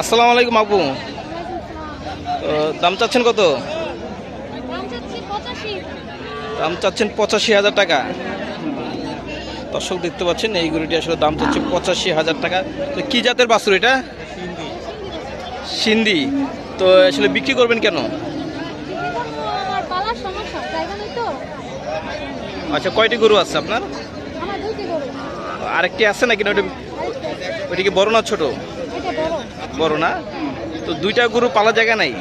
আসসালামু আলাইকুম আপু। তো দাম চাচ্ছেন কত? দাম চাচ্ছেন পঁচাশি হাজার টাকা। দর্শক দেখতে পাচ্ছেন এই গরুটি আসলে দাম চাচ্ছে পঁচাশি হাজার টাকা। তো কি জাতের বাছুর এটা? সিন্ধি। তো আসলে বিক্রি করবেন কেন? আচ্ছা কয়টি গরু আছে আপনার? আরেকটি আছে নাকি না? ওটা ওইটা কি বড় না ছোট? বড় না? তো দুইটা গরু পালা জায়গা নাই?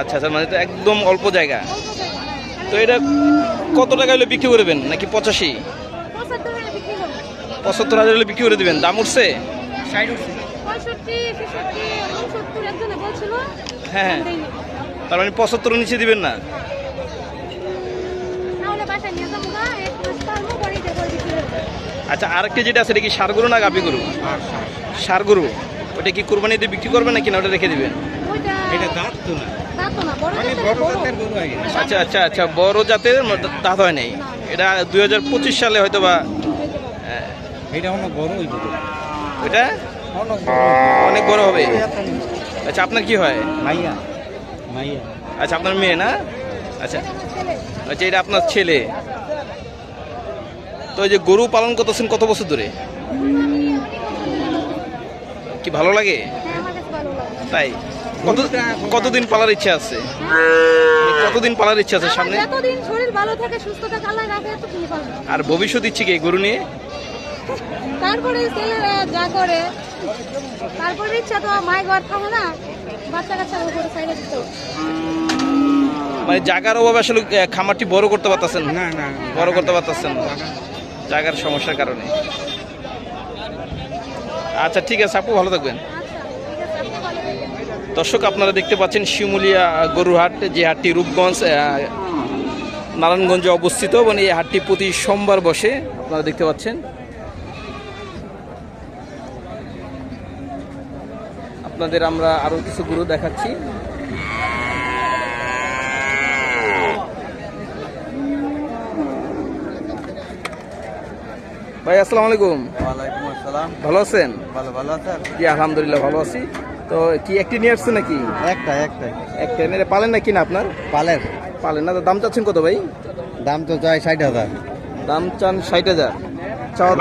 আচ্ছা আচ্ছা মানে তো একদম অল্প জায়গা। তো এটা কত টাকা হলে বিক্রি করবেন নাকি পঁচাশি? পঁচাত্তর হাজার হলে বিক্রি করে দেবেন। দাম উঠছে? হ্যাঁ। দেয়নি। তার মানে পঁচাত্তর নিচে দিবেন না? আচ্ছা আরেকটি যেটা আছে এটা কি সার গরু না গাভি গরু? সার গরু। ওটা কি কুরবানি দিয়ে বিক্রি করবেন নাকি না? ওটা রেখে দিবেন এটা দাঁত তো না। তা তো না বড় মানে আচ্ছা আচ্ছা আচ্ছা বড় জাতের দাঁত হয় নাই। এটা দুই হাজার পঁচিশ সালে হয়তো বা আহ, এটা অনেক বড় ওটা অনেক বড় হবে? আচ্ছা আপনার কি হয়? মাইয়া মাইয়া। আচ্ছা আপনার মেয়ে না? আচ্ছা। এটা আচ্ছা এটা আপনার ছেলে। তো এই যে গরু পালন করতেছেন কত বছর ধরে? কি ভালো লাগে? আমার কাছে ভালো লাগে তাই। কত কতদিন পালার ইচ্ছা আছে? মানে কতদিন পালার ইচ্ছা আছে সামনে? যতদিন শরীর ভালো থাকে সুস্থ থাকে রাখে এত তুমি পারবে আর ভবিষ্যৎ ইচ্ছে কি গরু নিয়ে? তারপরে ছেলেরা যা করে তারপরে ইচ্ছা তো মায় ঘর থাকে না বাচ্চা কাচ্চা উপরে সাইডে দিত মানে জাগার অভাবে আসলে খামারটি বড় করতে পারতেছেন? না না না। বড় করতে পারতেছেন? না জাগার সমস্যার কারণে। আচ্ছা ঠিক আছে, আপু, ভালো থাকবেন। দর্শক, আপনারা দেখতে পাচ্ছেন শিমুলিয়া গরুহাট, যে হাটটি রূপগঞ্জ নারায়ণগঞ্জে অবস্থিত এবং এই হাটটি প্রতি সোমবার বসে আপনারা দেখতে পাচ্ছেন। আপনাদের আমরা আরও কিছু গরু দেখাচ্ছি। ভাই আসসালামু আলাইকুম। ওয়ালাইকুম আসসালাম। ভালো আছেন? ভালো ভালো আছেন জি আলহামদুলিল্লাহ ভালো আছি। তো কি একটি নিয়ে আসছে নাকি? একটা একটা একটা এনে পালেন নাকি না আপনার? পালের পালেন না তো দাম চাচ্ছেন কত ভাই? দাম তো চাই ষাট হাজার। দাম চান ষাট হাজার। চাওয়া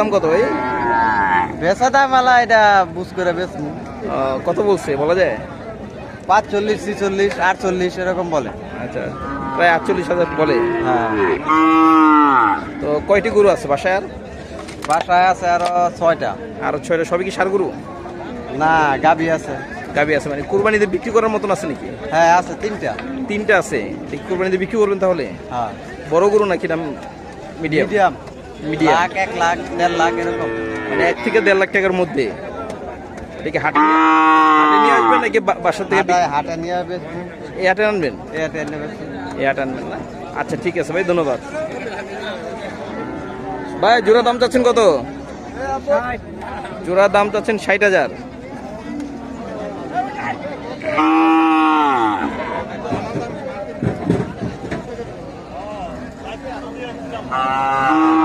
দাম কত ভাই? বেচা দাম আলা এটা বুঝ করে বেশ কত বলছে বলা যায়? পাঁচ চল্লিশ ছিচল্লিশ আটচল্লিশ এরকম বলে। আচ্ছা প্রায় আটচল্লিশ হাজার বলে। হ্যাঁ। তো কয়টি গরু আছে বাসায় আর? বাসায় আছে আরও ছয়টা। আর ছয়টা। সবই কি সার গরু? না গাবি আছে। গাবি আছে মানে কুরবানিতে বিক্রি করার মতন আছে নাকি? হ্যাঁ আছে তিনটা। তিনটা আছে। কুরবানিতে বিক্রি করবেন তাহলে? হ্যাঁ। বড় গরু নাকি দাম মিডিয়াম? মিডিয়াম। মিডিয়াম। লাখ এক লাখ দেড় লাখ এরকম। মানে এক থেকে দেড় লাখ টাকার মধ্যে। এটাকে হাটে হাটে নিয়ে আসবেন নাকি বাসা থেকে হাটে নিয়ে এই হাটে আনবেন? বেশি। এই হাটে আনবেন না? আচ্ছা ঠিক আছে ভাই ধন্যবাদ। ভাই জোড়া দাম চাচ্ছেন কত জোড়া দাম চাচ্ছেন ষাট হাজার Ah!